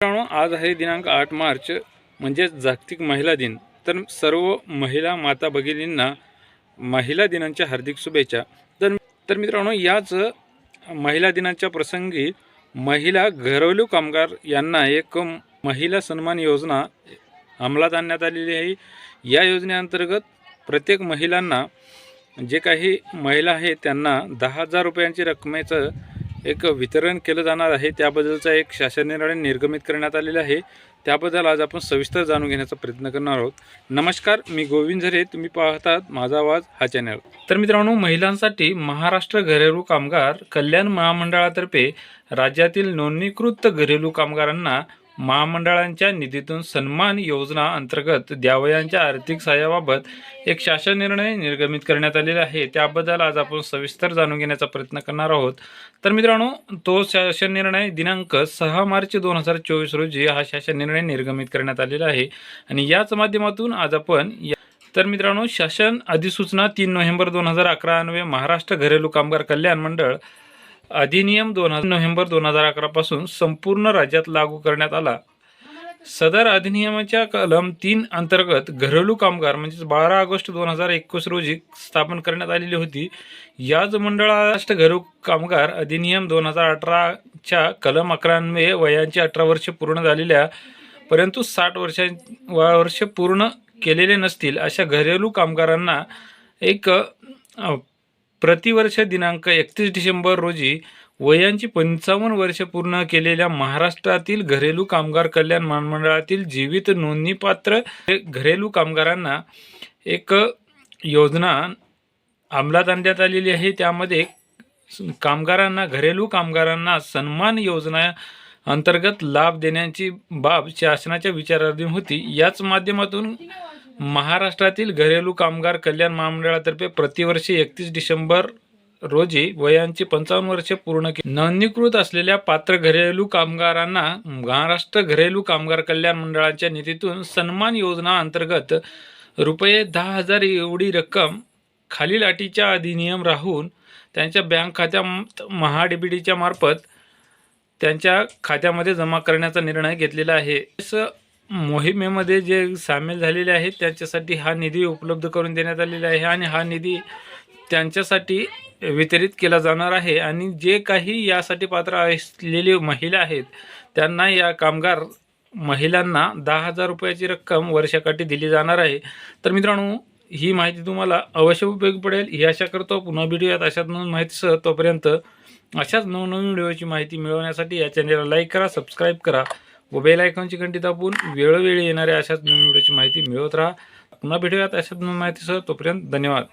मित्रांनो आज आहे दिनांक आठ मार्च म्हणजेच जागतिक महिला दिन. तर सर्व महिला माता भगिनींना महिला दिनांच्या हार्दिक शुभेच्छा. तर तर मित्रांनो याच महिला दिनाच्या प्रसंगी महिला घरवलू कामगार यांना एक महिला सन्मान योजना अंमलात आणण्यात आलेली आहे. या योजनेअंतर्गत प्रत्येक महिलांना जे काही महिला आहेत त्यांना दहा हजार रुपयांची रकमेचं एक वितरण केलं जाणार आहे त्याबद्दलचा एक शासन निर्णय निर्गमित करण्यात आलेला आहे. त्याबद्दल आज आपण सविस्तर जाणून घेण्याचा प्रयत्न करणार आहोत. नमस्कार मी गोविंद झरे तुम्ही पाहतात माझा आवाज हा चॅनल. तर मित्रांनो महिलांसाठी महाराष्ट्र घरेलू कामगार कल्याण महामंडळातर्फे राज्यातील नोंदणीकृत घरेलू कामगारांना महामंडळांच्या निधीतून सन्मान योजना अंतर्गत द्यावयांच्या आर्थिक सहाय्याबाबत एक शासन निर्णय निर्गमित करण्यात आलेला आहे. त्याबद्दल आज आपण सविस्तर जाणून घेण्याचा प्रयत्न करणार आहोत. तर मित्रांनो तो शासन निर्णय दिनांक सहा मार्च दोन हजार चोवीस रोजी हा शासन निर्णय निर्गमित करण्यात आलेला आहे. आणि याच माध्यमातून आज आपण या तर मित्रांनो शासन अधिसूचना तीन नोव्हेंबर दोन हजार अकरा अन्वये महाराष्ट्र घरेलू कामगार कल्याण मंडळ अधिनियम दोन हजार नोव्हेंबर दोन हजार अकरापासून संपूर्ण राज्यात लागू करण्यात आला. सदर अधिनियमाच्या कलम तीन अंतर्गत घरेलू कामगार म्हणजेच बारा ऑगस्ट दोन हजार एकवीस रोजी स्थापन करण्यात आलेली होती. याच मंडळाराष्ट्र घरेलू कामगार अधिनियम दोन हजार अठराच्या कलम अकरान्वये वयांची अठरा वर्षे पूर्ण झालेल्या परंतु साठ वर्षां वर्ष पूर्ण केलेले नसतील अशा घरेलू कामगारांना एक प्रतिवर्ष दिनांक एकतीस डिसेंबर रोजी वयांची पंचावन्न वर्ष पूर्ण केलेल्या महाराष्ट्रातील घरेलू कामगार कल्याण महामंडळातील जीवित नोंदणीपात्र घरेलू कामगारांना एक योजना अंमलात आणण्यात आलेली आहे. त्यामध्ये कामगारांना घरेलू कामगारांना सन्मान योजना अंतर्गत लाभ देण्याची बाब शासनाच्या विचाराधीन होती. याच माध्यमातून महाराष्ट्रातील घरेलू कामगार कल्याण महामंडळातर्फे प्रतिवर्षी एकतीस डिसेंबर रोजी वयांची पंचावन्न वर्षे पूर्ण केली. नोंदणीकृत असलेल्या पात्र घरेलू कामगारांना महाराष्ट्र घरेलू कामगार कल्याण मंडळाच्या निधीतून सन्मान योजना अंतर्गत रुपये दहा हजार एवढी रक्कम खालील अटीच्या अधिनियम राहून त्यांच्या बँक खात्या महाडीबीडीच्या मार्फत त्यांच्या खात्यामध्ये जमा करण्याचा निर्णय घेतलेला आहे. इस मोहिमेमध्ये जे सामील झालेले आहेत त्यांच्यासाठी हा निधी उपलब्ध करून देण्यात आलेला आहे आणि हा निधी त्यांच्यासाठी वितरित केला जाणार आहे. आणि जे काही यासाठी पात्र असलेली महिला आहेत त्यांना या कामगार महिलांना दहा हजार रुपयाची रक्कम वर्षाकाठी दिली जाणार आहे. तर मित्रांनो ही माहिती तुम्हाला अवश्य उपयोगी पडेल. ही आशा करतो पुन्हा भेटूयात अशाच नवीन माहितीसह. तोपर्यंत अशाच नवनवीन व्हिडिओची माहिती मिळवण्यासाठी या चॅनेलला लाईक करा सबस्क्राईब करा. व बेल आयकॉनची घंटी दाबून वेळोवेळी येणाऱ्या अशाच नवीन व्हिडिओची माहिती मिळवत राहा. पुन्हा भेटूयात अशाच नवीन माहितीसह. तोपर्यंत धन्यवाद.